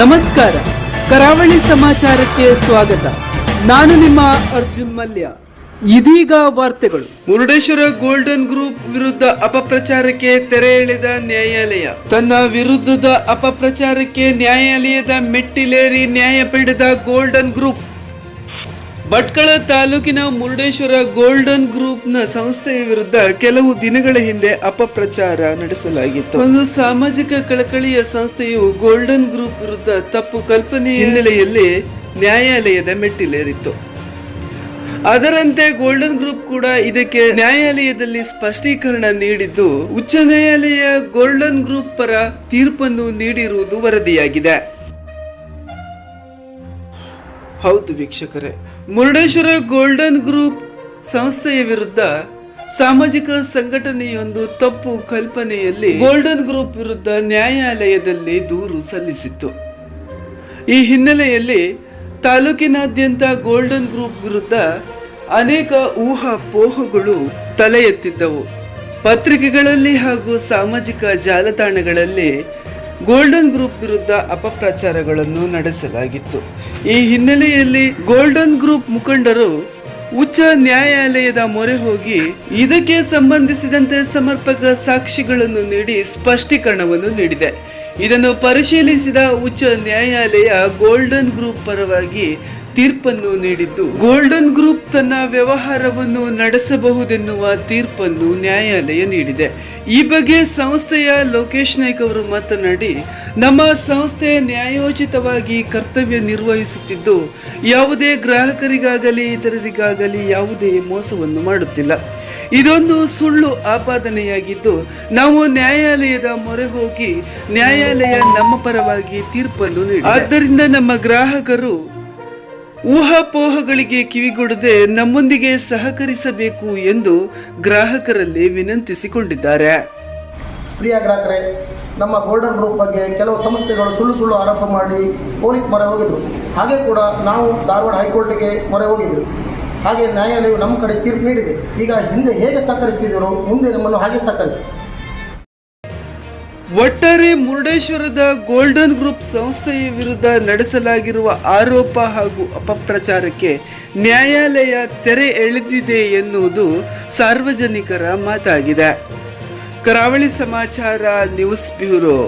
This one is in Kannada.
ನಮಸ್ಕಾರ. ಕರಾವಳಿ ಸಮಾಚಾರಕ್ಕೆ ಸ್ವಾಗತ. ನಾನು ನಿಮ್ಮ ಅರ್ಜುನ್ ಮಲ್ಯ. ಇದೀಗ ವಾರ್ತೆಗಳು. ಮುರುಡೇಶ್ವರ ಗೋಲ್ಡನ್ ಗ್ರೂಪ್ ವಿರುದ್ಧ ಅಪಪ್ರಚಾರಕ್ಕೆ ತೆರೆ ಎಳೆದ ನ್ಯಾಯಾಲಯ. ತನ್ನ ವಿರುದ್ಧದ ಅಪಪ್ರಚಾರಕ್ಕೆ ನ್ಯಾಯಾಲಯದ ಮೆಟ್ಟಿಲೇರಿ ನ್ಯಾಯಪೀಠದ ಗೋಲ್ಡನ್ ಗ್ರೂಪ್ ಭಟ್ಕಳ ತಾಲೂಕಿನ ಮುರುಡೇಶ್ವರ ಗೋಲ್ಡನ್ ಗ್ರೂಪ್ನ ಸಂಸ್ಥೆಯ ವಿರುದ್ಧ ಕೆಲವು ದಿನಗಳ ಹಿಂದೆ ಅಪಪ್ರಚಾರ ನಡೆಸಲಾಗಿತ್ತು. ಒಂದು ಸಾಮಾಜಿಕ ಕಳಕಳಿಯ ಸಂಸ್ಥೆಯು ಗೋಲ್ಡನ್ ಗ್ರೂಪ್ ವಿರುದ್ಧ ತಪ್ಪು ಕಲ್ಪನೆ ಹಿನ್ನೆಲೆಯಲ್ಲಿ ನ್ಯಾಯಾಲಯದ ಮೆಟ್ಟಿಲೇರಿತ್ತು. ಅದರಂತೆ ಗೋಲ್ಡನ್ ಗ್ರೂಪ್ ಕೂಡ ಇದಕ್ಕೆ ನ್ಯಾಯಾಲಯದಲ್ಲಿ ಸ್ಪಷ್ಟೀಕರಣ ನೀಡಿದ್ದು, ಉಚ್ಚ ನ್ಯಾಯಾಲಯ ಗೋಲ್ಡನ್ ಗ್ರೂಪ್ ಪರ ತೀರ್ಪನ್ನು ನೀಡಿರುವುದು ವರದಿಯಾಗಿದೆ. ಹೌದು ವೀಕ್ಷಕರೇ. ಮುರುಡೇಶ್ವರ ಗೋಲ್ಡನ್ ಗ್ರೂಪ್ ಸಂಸ್ಥೆಯ ವಿರುದ್ಧ ಸಾಮಾಜಿಕ ಸಂಘಟನೆಯೊಂದು ತಪ್ಪು ಕಲ್ಪನೆಯಲ್ಲಿ ಗೋಲ್ಡನ್ ಗ್ರೂಪ್ ವಿರುದ್ಧ ನ್ಯಾಯಾಲಯದಲ್ಲಿ ದೂರು ಸಲ್ಲಿಸಿತ್ತು. ಈ ಹಿನ್ನೆಲೆಯಲ್ಲಿ ತಾಲೂಕಿನಾದ್ಯಂತ ಗೋಲ್ಡನ್ ಗ್ರೂಪ್ ವಿರುದ್ಧ ಅನೇಕ ಊಹಾಪೋಹಗಳು ತಲೆ ಎತ್ತಿದ್ದವು ಪತ್ರಿಕೆಗಳಲ್ಲಿ ಹಾಗೂ ಸಾಮಾಜಿಕ ಜಾಲತಾಣಗಳಲ್ಲಿ ಗೋಲ್ಡನ್ ಗ್ರೂಪ್ ವಿರುದ್ಧ ಅಪಪ್ರಚಾರಗಳನ್ನು ನಡೆಸಲಾಗಿತ್ತು. ಈ ಹಿನ್ನೆಲೆಯಲ್ಲಿ ಗೋಲ್ಡನ್ ಗ್ರೂಪ್ ಮುಖಂಡರು ಉಚ್ಚ ನ್ಯಾಯಾಲಯದ ಮೊರೆ ಹೋಗಿ ಇದಕ್ಕೆ ಸಂಬಂಧಿಸಿದಂತೆ ಸಮರ್ಪಕ ಸಾಕ್ಷಿಗಳನ್ನು ನೀಡಿ ಸ್ಪಷ್ಟೀಕರಣವನ್ನು ನೀಡಿದೆ. ಇದನ್ನು ಪರಿಶೀಲಿಸಿದ ಉಚ್ಚ ನ್ಯಾಯಾಲಯ ಗೋಲ್ಡನ್ ಗ್ರೂಪ್ ಪರವಾಗಿ ತೀರ್ಪನ್ನು ನೀಡಿದ್ದು. ಗೋಲ್ಡನ್ ಗ್ರೂಪ್ ತನ್ನ ವ್ಯವಹಾರವನ್ನು ನಡೆಸಬಹುದೆನ್ನುವ ತೀರ್ಪನ್ನು ನ್ಯಾಯಾಲಯ ನೀಡಿದೆ. ಈ ಬಗ್ಗೆ ಸಂಸ್ಥೆಯ ಲೋಕೇಶ್ ನಾಯ್ಕ್ ಅವರು ಮಾತನಾಡಿ, ನಮ್ಮ ಸಂಸ್ಥೆ ನ್ಯಾಯೋಚಿತವಾಗಿ ಕರ್ತವ್ಯ ನಿರ್ವಹಿಸುತ್ತಿದ್ದು, ಯಾವುದೇ ಗ್ರಾಹಕರಿಗಾಗಲಿ ಇತರರಿಗಾಗಲಿ ಯಾವುದೇ ಮೋಸವನ್ನು ಮಾಡುತ್ತಿಲ್ಲ. ಇದೊಂದು ಸುಳ್ಳು ಆಪಾದನೆಯಾಗಿದ್ದು, ನಾವು ನ್ಯಾಯಾಲಯದ ಮೊರೆ ಹೋಗಿ ನ್ಯಾಯಾಲಯ ನಮ್ಮ ಪರವಾಗಿ ತೀರ್ಪನ್ನು ನೀಡಿ ಆದ್ದರಿಂದ ನಮ್ಮ ಗ್ರಾಹಕರು ಊಹಾಪೋಹಗಳಿಗೆ ಕಿವಿಗೊಡದೆ ನಮ್ಮೊಂದಿಗೆ ಸಹಕರಿಸಬೇಕು ಎಂದು ಗ್ರಾಹಕರಲ್ಲಿ ವಿನಂತಿಸಿಕೊಂಡಿದ್ದಾರೆ. ಪ್ರಿಯ ಗ್ರಾಹಕರೇ, ನಮ್ಮ ಗೋಲ್ಡನ್ ಗ್ರೂಪ್ ಬಗ್ಗೆ ಕೆಲವು ಸಂಸ್ಥೆಗಳು ಸುಳ್ಳು ಸುಳ್ಳು ಆರೋಪ ಮಾಡಿ ಪೊಲೀಸ್ ಮೊರೆ ಹೋಗಿದ್ರು. ಹಾಗೆ ಕೂಡ ನಾವು ಧಾರವಾಡ ಹೈಕೋರ್ಟ್ಗೆ ಮೊರೆ ಹೋಗಿದ್ರು. ಹಾಗೆ ನ್ಯಾಯಾಲಯವು ನಮ್ಮ ಕಡೆ ತೀರ್ಪು ನೀಡಿದೆ. ಈಗ ಹಿಂದೆ ಹೇಗೆ ಸಹಕರಿಸ್ತಿದ್ರು ಮುಂದೆ ನಮ್ಮನ್ನು ಹಾಗೆ ಸಹಕರಿಸಿ. ಒಟ್ಟಾರೆ ಮುರುಡೇಶ್ವರದ ಗೋಲ್ಡನ್ ಗ್ರೂಪ್ ಸಂಸ್ಥೆಯ ವಿರುದ್ಧ ನಡೆಸಲಾಗಿರುವ ಆರೋಪ ಹಾಗೂ ಅಪಪ್ರಚಾರಕ್ಕೆ ನ್ಯಾಯಾಲಯ ತೆರೆ ಎಳೆದಿದೆ ಎನ್ನುವುದು ಸಾರ್ವಜನಿಕರ ಮಾತಾಗಿದೆ. ಕರಾವಳಿ ಸಮಾಚಾರ ನ್ಯೂಸ್ ಬ್ಯೂರೋ.